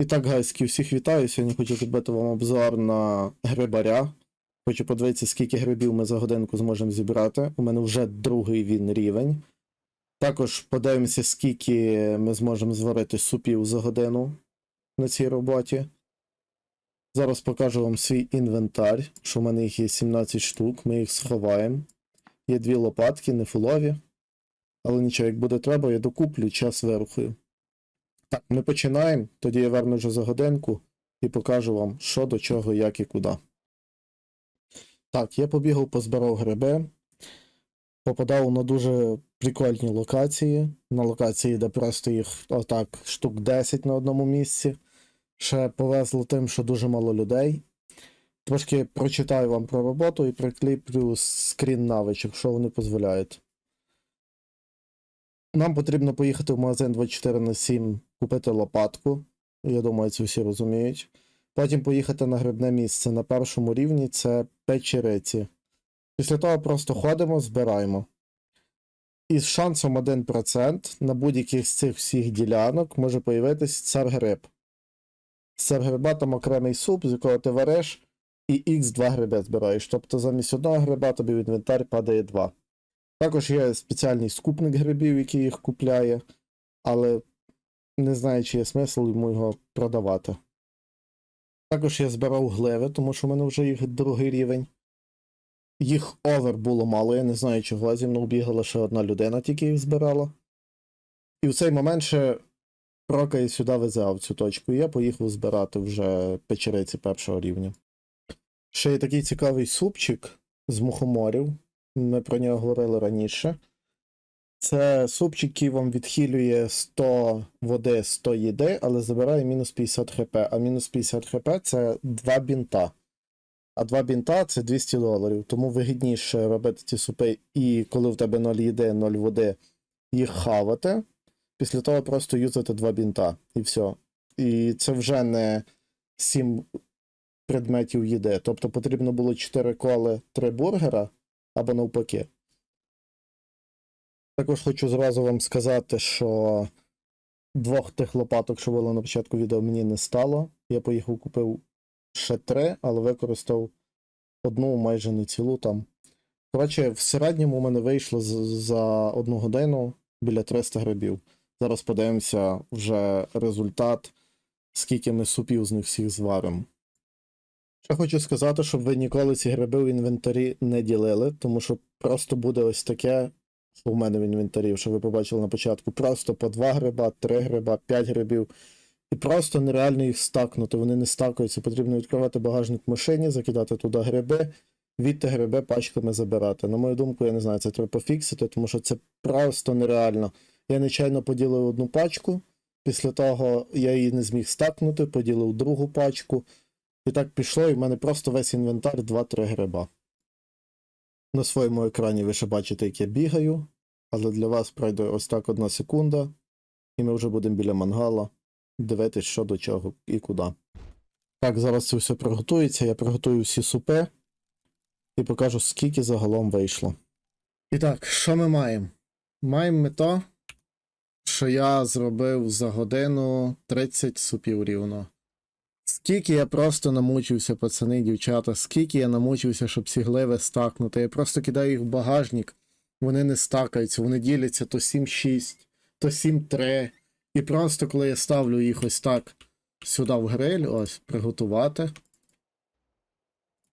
І так, гайські, всіх вітаю. Сьогодні хочу зробити вам обзор на грибаря. Хочу подивитися, скільки грибів ми за годинку зможемо зібрати. У мене вже другий він рівень. Також подивимося, скільки ми зможемо зварити супів за годину на цій роботі. Зараз покажу вам свій інвентар, що в мене їх є 17 штук, ми їх сховаємо. Є дві лопатки, не фулові. Але нічого, як буде треба, я докуплю час вирухаю. Так, ми починаємо. Тоді я верну вже за годинку і покажу вам, що до чого, як і куди. Так, я побігав, позбирав гриби. Попадав на дуже прикольні локації. На локації, де просто їх отак штук 10 на одному місці. Ще повезло тим, що дуже мало людей. Трошки прочитаю вам про роботу і прикліплю скрін навичок, що вони дозволяють. Нам потрібно поїхати в магазин 24 на 7, купити лопатку. Я думаю, це всі розуміють. Потім поїхати на грибне місце. На першому рівні це печериці. Після того просто ходимо, збираємо. І з шансом 1% на будь-яких з цих всіх ділянок може появитись цар гриб. З цар гриба там окремий суп, з якого ти вариш, і х2 гриби збираєш. Тобто замість одного гриба тобі в інвентар падає 2. Також є спеціальний скупник грибів, який їх купляє, але не знаю, чи є смисл йому його продавати. Також я збирав гливи, тому що в мене вже їх другий рівень. Їх овер було мало, я не знаю чого, зі мною бігала ще одна людина, тільки їх збирала. І в цей момент ще прокає сюди везав цю точку, і я поїхав збирати вже печериці першого рівня. Ще є такий цікавий супчик з мухоморів. Ми про нього говорили раніше. Це супчик, який вам відхилює 100 води, 100 їди, але забирає мінус 50 хп. А мінус 50 хп це 2 бінта. А 2 бінта це 200 доларів. Тому вигідніше робити ці супи, і коли в тебе 0 їди, 0 води, їх хавати. Після того просто юзати 2 бінта. І все. І це вже не 7 предметів їди. Тобто потрібно було 4 коли 3 бургера або навпаки. Також хочу зразу вам сказати, що двох тих лопаток, що було на початку відео, мені не стало. Я поїхав купив ще три, але використав одну майже не цілу там. Коротше, в середньому у мене вийшло за одну годину біля 300 грибів. Зараз подивимося вже результат, скільки ми супів з них всіх зваримо. Ще хочу сказати, щоб ви ніколи ці гриби в інвентарі не ділили, тому що просто буде ось таке, в мене в інвентарі, що ви побачили на початку, просто по 2 гриба, 3 гриба, 5 грибів. І просто нереально їх стакнути, вони не стакаються. Потрібно відкривати багажник в машині, закидати туди гриби, відти гриби пачками забирати. На мою думку, я не знаю, це треба пофіксити, тому що це просто нереально. Я нечайно поділив одну пачку, після того я її не зміг стакнути, поділив другу пачку. І так пішло, і в мене просто весь інвентар 2-3 гриба. На своєму екрані ви ще бачите, як я бігаю, але для вас пройде ось так одна секунда, і ми вже будемо біля мангала дивитись, що до чого і куди. Так, зараз це все приготується, я приготую всі супи і покажу, скільки загалом вийшло. І так, що ми маємо? Маємо ми то, що я зробив за годину 30 супів рівно. Скільки я просто намучився, пацани, дівчата, скільки я намучився, щоб ці гливи стакнути. Я просто кидаю їх в багажник, вони не стакаються, вони діляться то 7-6, то 7-3. І просто коли я ставлю їх ось так сюди в гриль, ось, приготувати.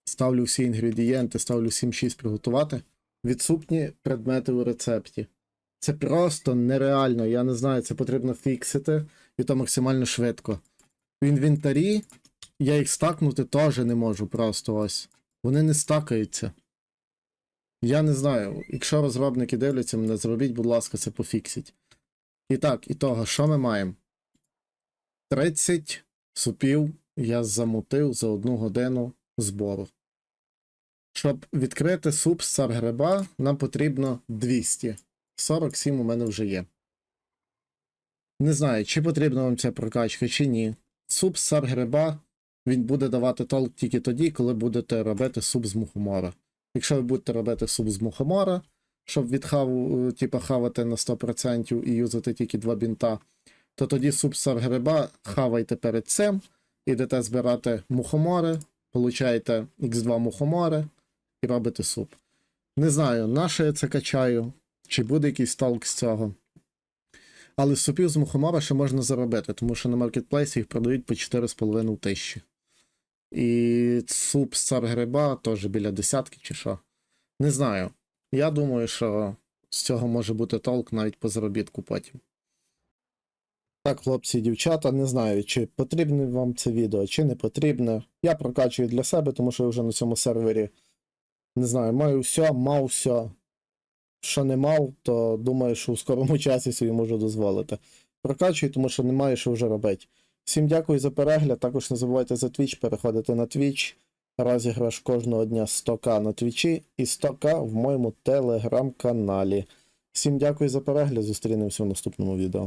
Ставлю всі інгредієнти, ставлю 7-6 приготувати. Відсутні предмети у рецепті. Це просто нереально. Я не знаю, це потрібно фіксити, і то максимально швидко. В інвентарі я їх стакнути теж не можу просто ось. Вони не стакаються. Я не знаю. Якщо розробники дивляться мене, зробіть, будь ласка, це пофіксіть. І так, і того, що ми маємо? 30 супів я замутив за одну годину збору. Щоб відкрити суп з царгриба, нам потрібно 200. 47 у мене вже є. Не знаю, чи потрібна вам ця прокачка, чи ні. Суп з царгриба він буде давати толк тільки тоді, коли будете робити суп з мухомора. Якщо ви будете робити суп з мухомора, щоб відхав, типа, хавати на 100% і юзати тільки два бінта, то тоді суп з гриба хавайте перед цим, ідете збирати мухомори, получаєте Х2 мухомори і робите суп. Не знаю, на що я це качаю, чи буде якийсь толк з цього. Але супів з мухомора ще можна заробити, тому що на маркетплейсі їх продають по 4,5 тисячі. І суп з цар-гриба теж біля десятки чи що. Не знаю. Я думаю, що з цього може бути толк навіть по заробітку потім. Так, хлопці і дівчата, не знаю, чи потрібне вам це відео, чи не потрібне. Я прокачую для себе, тому що я вже на цьому сервері не знаю, маю все, мав все. Що не мав, то думаю, що у скорому часі собі можу дозволити. Прокачую, тому що немає що вже робити. Всім дякую за перегляд. Також не забувайте за Twitch, переходити на Twitch. Розіграш кожного дня 100к на Твічі і 100к в моєму телеграм-каналі. Всім дякую за перегляд. Зустрінемося в наступному відео.